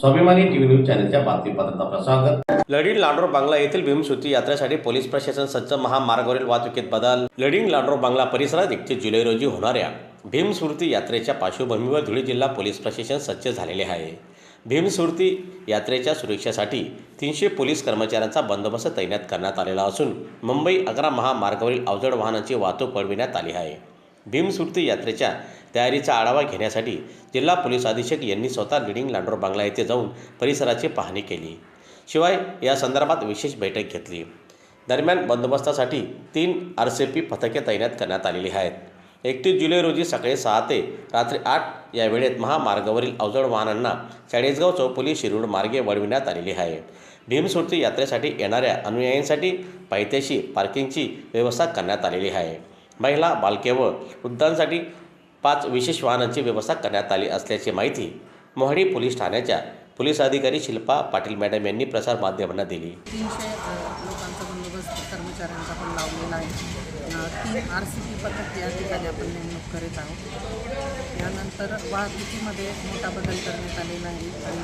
स्वाभिमानी TV news चॅनलच्या बातमीपत्रात आपलं स्वागत. लढीण लांडोर बांगला येथील भीमसुती यात्रेसाठी पोलीस प्रशासन सज्ज महामार्गावरील वाहतुकीत बदल. लढीण लांडोर बांगला परिसरात एकतीस जुलै रोजी होणाऱ्या भीमसुरती यात्रेच्या पार्श्वभूमीवर धुळे जिल्हा पोलीस प्रशासन सज्ज झालेले आहे. भीमसुरती यात्रेच्या सुरक्षेसाठी तीनशे पोलीस कर्मचाऱ्यांचा बंदोबस्त तैनात करण्यात आलेला असून मुंबई अकरा महामार्गावरील अवजड वाहनांची वाहतूक वळविण्यात आली आहे. भीमसुर्ती यात्रेच्या तयारीचा आढावा घेण्यासाठी जिल्हा पोलीस अधीक्षक यांनी स्वतः लिडिंग लांडोर बांगला येथे जाऊन परिसराची पाहणी केली. शिवाय या संदर्भात विशेष बैठक घेतली. दरम्यान बंदोबस्तासाठी तीन आर सी पी पथके तैनात करण्यात आलेली आहेत. एकतीस जुलै रोजी सकाळी सहा ते रात्री आठ या वेळेत महामार्गावरील अवजड वाहनांना चाळीसगाव चौपोली शिरूड मार्गे वळविण्यात आलेली आहे. भीमसुर्ती यात्रेसाठी येणाऱ्या अनुयायांसाठी पायथ्याशी पार्किंगची व्यवस्था करण्यात आलेली आहे. महिला बालके व वृद्धांसाठी पाच विशेष वाहनांची व्यवस्था करण्यात आली असल्याची माहिती मोहाडी पोलीस ठाण्याच्या पोलीस अधिकारी शिल्पा पाटील मॅडम यांनी प्रसारमाध्यमांना दिली. तीनशे लोकांचा बंदोबस्त कर्मचाऱ्यांचा पण लावलेला आहे. तीन आर सी पी पथक या ठिकाणी आपण नेमणूक करीत आहोत. यानंतर वाहतुकीमध्ये मोठा बदल करण्यात आलेला आहे आणि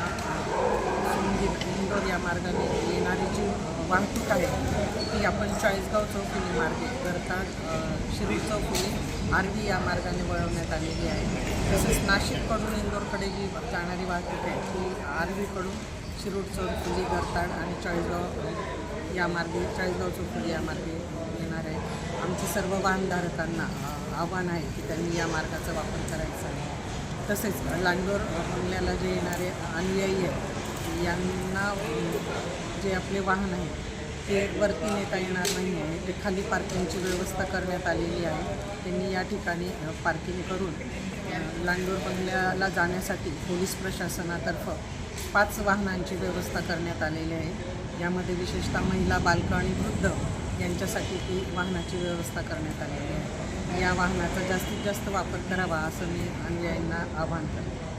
इंदोर या मार्गाने येणारी जी वाहतूक आहे ती आपण चाळीसगाव चौफुली मार्गे करतात शिरूर चौफुली आर्वी या मार्गाने वळवण्यात आलेली आहे. तसेच नाशिककडून इंदोरकडे जी जाणारी वाहतूक आहे ती आर्वीकडून शिरूर चौफुली गरताड आणि चाळीसगाव या मार्गे चाळीसगाव चौफुली या मार्गे येणार आहे. आमचे सर्व वाहनधारकांना आव्हान आहे की त्यांनी या मार्गाचा वापर करायचा आहे. तसेच लांडोर बंगल्याला जे येणारे अनुयायी आहेत यांना जे आपले वाहन आहे ते वरती नेता येणार नाही आहे ते खाली पार्किंगची व्यवस्था करण्यात आलेली आहे. त्यांनी या ठिकाणी पार्किंग करून लांडोर बंगल्याला जाण्यासाठी पोलीस प्रशासनातर्फे पाच वाहनांची व्यवस्था करण्यात आलेली आहे. यामध्ये विशेषतः महिला बालकं आणि वृद्ध यांच्यासाठी ती वाहनाची व्यवस्था करण्यात आलेली आहे. या वाहनाचा जास्तीत जास्त वापर करावा असं मी अनुयायांना आवाहन करते.